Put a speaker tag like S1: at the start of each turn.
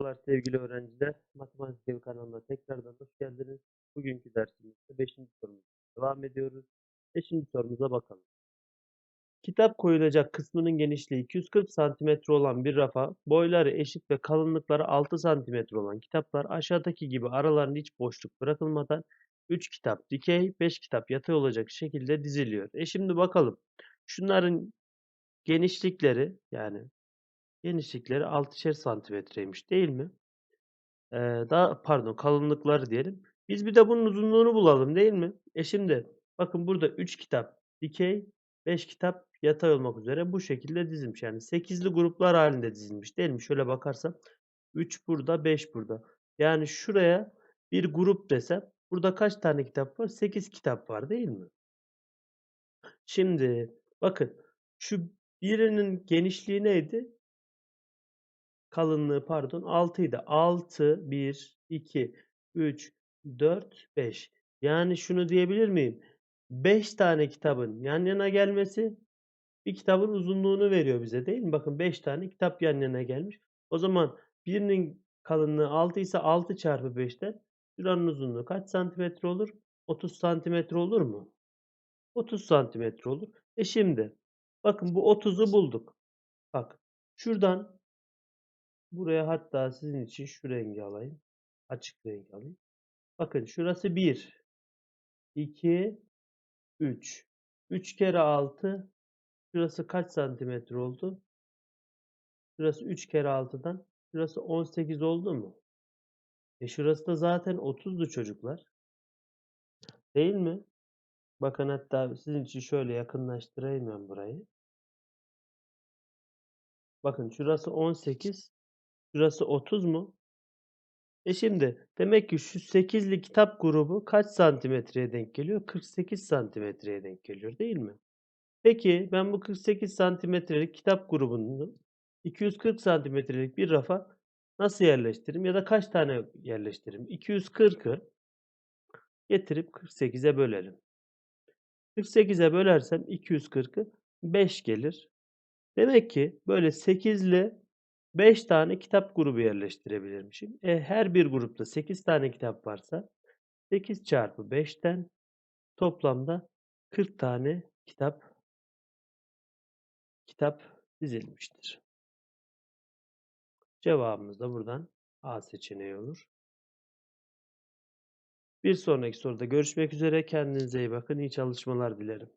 S1: Merhabalar sevgili öğrenciler. Matematik Evi kanalına tekrardan hoş geldiniz. Bugünkü dersimizde 5. sorumuzla devam ediyoruz. 5. sorumuza bakalım. Kitap koyulacak kısmının genişliği 240 cm olan bir rafa, boyları eşit ve kalınlıkları 6 cm olan kitaplar aşağıdaki gibi aralarında hiç boşluk bırakılmadan 3 kitap dikey, 5 kitap yatay olacak şekilde diziliyor. E şimdi bakalım. Şunların genişlikleri yani genişlikleri 6'şer santimetreymiş değil mi? Ee, daha pardon kalınlıkları diyelim. Biz bir de bunun uzunluğunu bulalım değil mi? E şimdi bakın burada 3 kitap dikey, 5 kitap yatay olmak üzere bu şekilde dizilmiş. Yani 8'li gruplar halinde dizilmiş değil mi? Şöyle bakarsam 3 burada, 5 burada. Yani şuraya bir grup desem burada kaç tane kitap var? 8 kitap var değil mi? Şimdi bakın şu birinin genişliği neydi? kalınlığı pardon 6 idi. 6, 1, 2, 3, 4, 5. Yani şunu diyebilir miyim? 5 tane kitabın yan yana gelmesi bir kitabın uzunluğunu veriyor bize değil mi? Bakın 5 tane kitap yan yana gelmiş. O zaman birinin kalınlığı 6 ise 6 çarpı 5'ten şuranın uzunluğu kaç santimetre olur? 30 santimetre olur mu? 30 santimetre olur. E şimdi bakın bu 30'u bulduk. Bak şuradan Buraya hatta sizin için şu rengi alayım. Açık renk alayım. Bakın şurası 1, 2, 3. 3 kere 6. Şurası kaç santimetre oldu? Şurası 3 kere 6'dan. Şurası 18 oldu mu? E şurası da zaten 30'du çocuklar. Değil mi? Bakın hatta sizin için şöyle yakınlaştırayım ben burayı. Bakın şurası 18. Şurası 30 mu? E şimdi demek ki şu 8'li kitap grubu kaç santimetreye denk geliyor? 48 santimetreye denk geliyor değil mi? Peki ben bu 48 santimetrelik kitap grubunu 240 santimetrelik bir rafa nasıl yerleştiririm? Ya da kaç tane yerleştiririm? 240'ı getirip 48'e bölelim. 48'e bölersem 240'ı 5 gelir. Demek ki böyle 8'li 5 tane kitap grubu yerleştirebilirmişim. E, her bir grupta 8 tane kitap varsa 8 çarpı 5'ten toplamda 40 tane kitap kitap dizilmiştir. Cevabımız da buradan A seçeneği olur. Bir sonraki soruda görüşmek üzere. Kendinize iyi bakın. İyi çalışmalar dilerim.